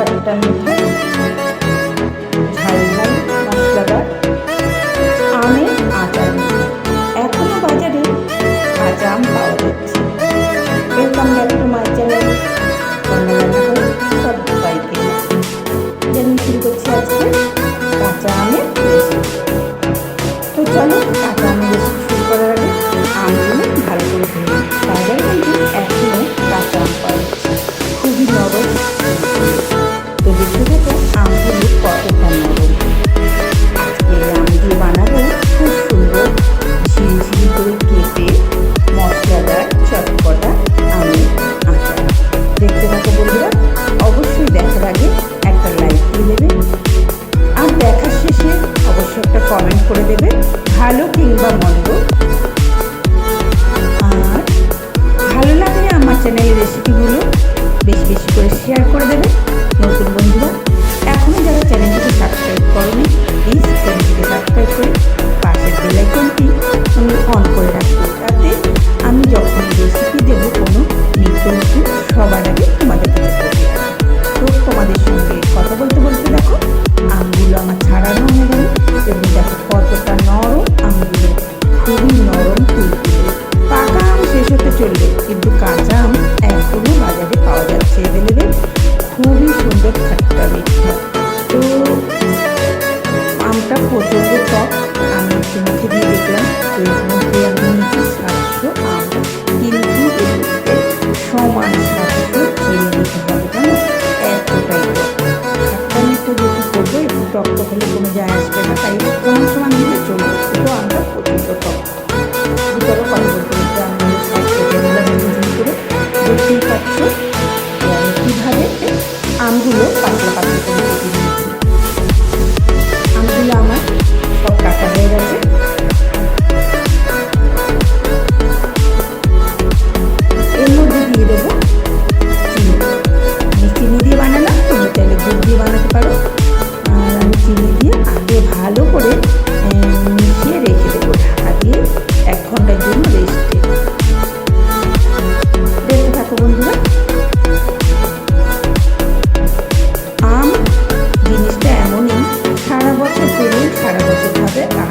I'm not Sarita. মুখে দিয়ে দেখলাম তো এখানে দিয়ে আমি নিয়েছি সাতশো আর কিন্তু এগুলোতে সমান সাতশো চিনি দিতে হবে কেন এতটাই সাতটা মিনিট তো যেহেতু করব, একটু টক টক হলে কোনো যায়, আসবে না, তাই সমান সমান দিলে চলবে। ভালো করে মিশিয়ে রেখে দেবো ঢাকা দিয়ে এক ঘণ্টার জন্য রেস্টে দেখতে থাকো বন্ধুরা। আম জিনিসটা এমনই, সারা বছর পেলেই সারা বছর ভাবে আম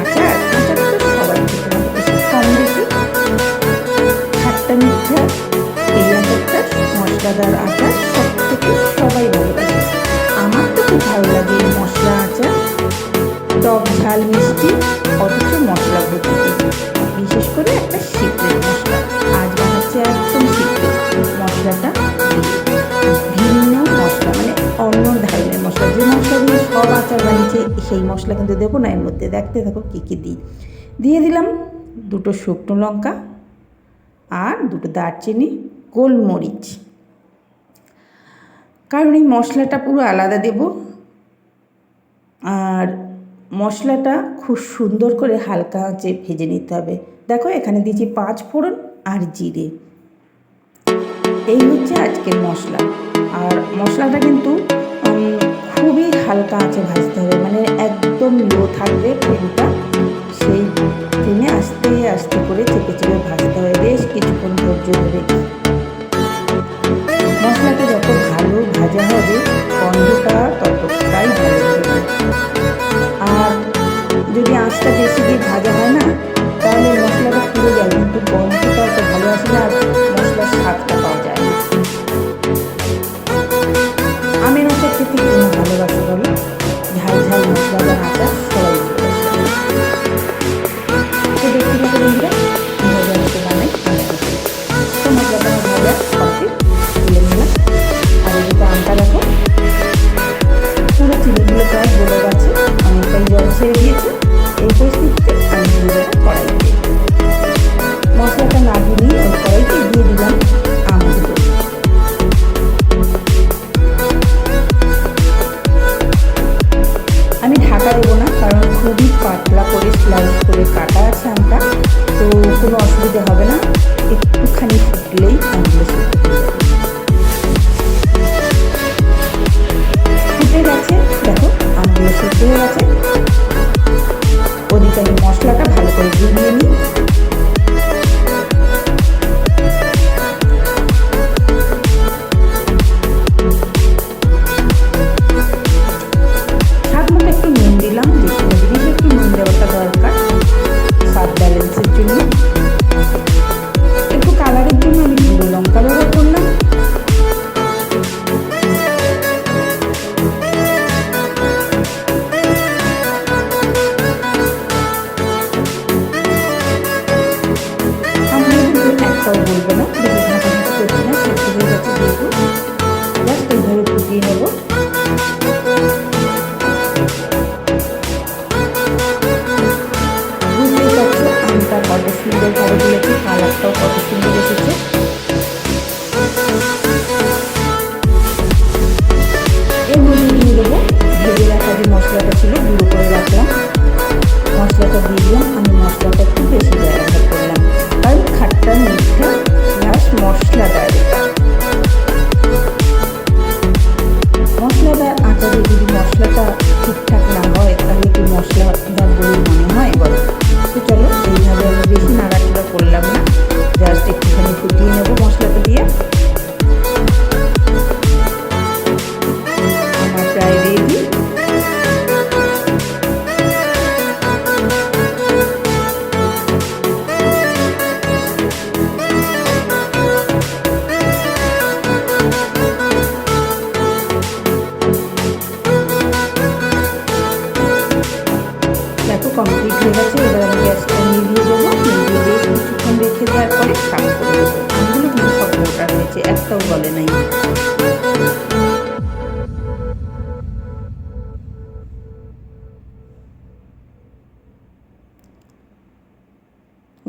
বানিয়েছি সেই মশলা কিন্তু দেবো না, এর মধ্যে দেখতে থাকো কী কী দিই। দিয়ে দিলাম দুটো শুকনো লঙ্কা আর দুটো দারচিনি, গোলমরিচ। কারণ এই মশলাটা পুরো আলাদা দেব। আর মশলাটা খুব সুন্দর করে হালকা আঁচে ভেজে নিতে হবে। দেখো, এখানে দিয়েছি পাঁচ ফোড়ন আর জিরে। এই হচ্ছে আজকের মশলা। আর মশলাটা কিন্তু খুবই হালকা আঁচে ভাজতে হবে। মানে একদম লো থাকবে ফ্লেমটা সেই ফ্লেমে আস্তে আস্তে করে চেপে চেপে ভাজতে হবে। বেশ কিছুক্ষণ ধৈর্য ধরে। মশলাটা যত ভালো ভাজা হবে, গন্ধটা ততটাই ভালো আর যদি আঁচটা বেশি দিয়ে ভাজা হয় না কোনো অসুবিধা হবে না। একটুখানি ফুটলেই অ্যাম্বুলেন্স তাও বলবো না যদি ঢাকা করছি না সেগুলো যাতে দেখবো মশলাটা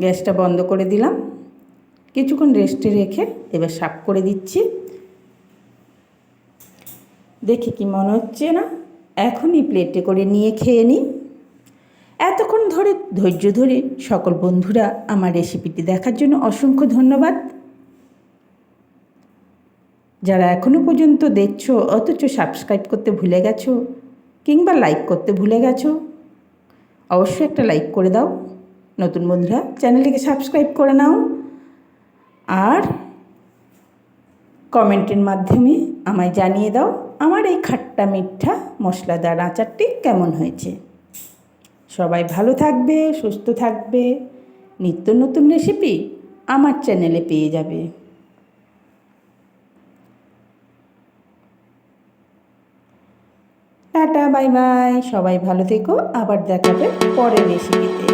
গ্যাসটা বন্ধ করে দিলাম। কিছুক্ষণ রেস্টে রেখে এবার সাফ করে দিচ্ছি। দেখে কি মনে হচ্ছে না? এখনই প্লেটে করে নিয়ে খেয়ে নিই। এতক্ষণ ধরে, ধৈর্য ধরে সকল বন্ধুরা আমার রেসিপিটি দেখার জন্য অসংখ্য ধন্যবাদ। যারা এখনও পর্যন্ত দেখছ, অথচ সাবস্ক্রাইব করতে ভুলে গেছো, কিংবা লাইক করতে ভুলে গেছো, অবশ্যই একটা লাইক করে দাও। নতুন বন্ধুরা, চ্যানেলটিকে সাবস্ক্রাইব করে নাও আর কমেন্টের মাধ্যমে আমায় জানিয়ে দাও আমার এই খাট্টা মিঠা মশলাদার আচারটি কেমন হয়েছে। সবাই ভালো থাকবে, সুস্থ থাকবে, নিত্য নতুন রেসিপি আমার চ্যানেলে পেয়ে যাবে। টাটা, বাই বাই, সবাই ভালো থেকো, আবার দেখাবে পরের রেসিপিতে।